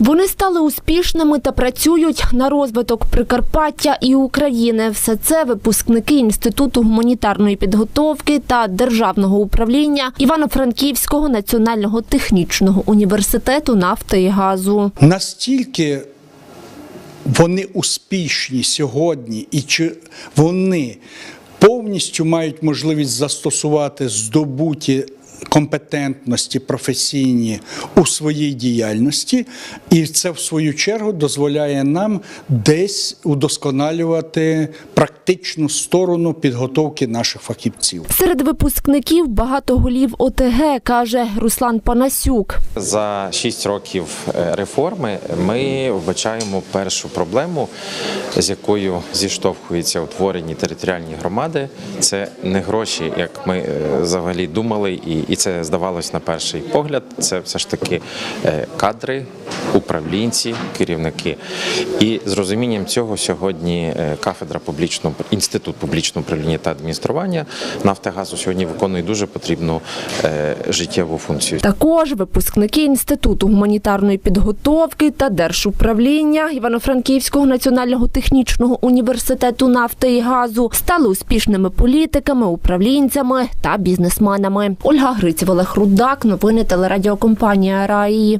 Вони стали успішними та працюють на розвиток Прикарпаття і України. Все це випускники Інституту гуманітарної підготовки та державного управління Івано-Франківського національного технічного університету нафти і газу. Настільки вони успішні сьогодні, і чи вони повністю мають можливість застосувати здобуті компетентності професійні у своїй діяльності, і це в свою чергу дозволяє нам десь удосконалювати практичну сторону підготовки наших фахівців. Серед випускників багато голів ОТГ, каже Руслан Панасюк. За шість років е, реформи ми вбачаємо першу проблему, з якою зіштовхуються утворені територіальні громади. Це не гроші, як ми е, взагалі думали, і, і це здавалось на перший погляд. Це все ж таки е, кадри, управлінці, керівники. І з розумінням цього сьогодні е, кафедра публічного інститут публічного управління та адміністрування Нафтогазу сьогодні виконує дуже потрібну е, життєву функцію. Також випускники Інституту гуманітарної підготовки та держуправління Івано-Франківського національного технічного університету нафти і газу стали успішними політиками, управлінцями та бізнесменами. Ольга Гриців, Олег Рудак, новини телерадіокомпанія Раї.